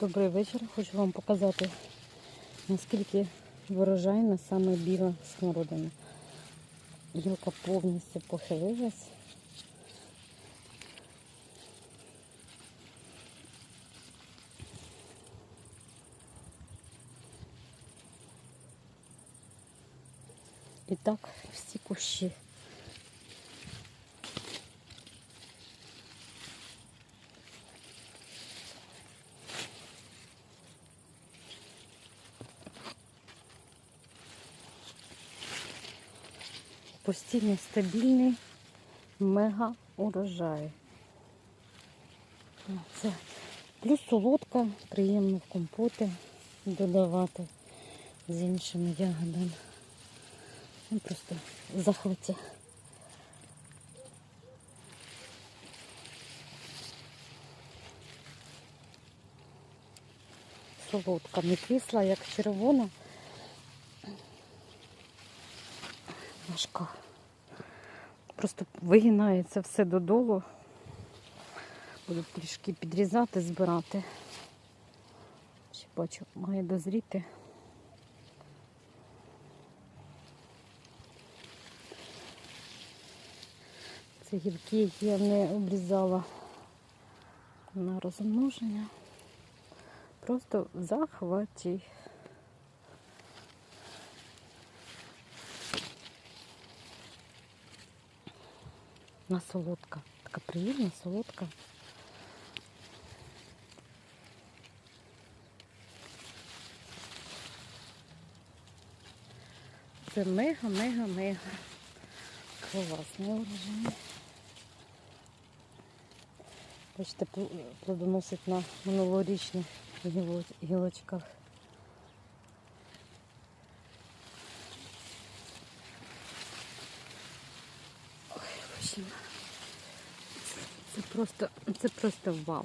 Добрий вечір. Хочу вам показати, наскільки врожайна саме біла смородина. Гілка повністю похилилась. І так всі кущі. Постійно стабільний мега урожай. Це плюс солодка, приємно в компоти додавати з іншими ягодами. Ну, просто в. Солодка, не кисла, як червона. Важка. Просто вигинається все додолу. Буду трішки підрізати, збирати. Ще бачу, має дозріти. Це гілки, які я не обрізала на розмноження. Просто в захваті. На солодка. Така приємна, солодка. Це мега-мега-мега. Класний урожай. Бачите, плодоносить на минулорічних гілочках. Це просто, це просто вау.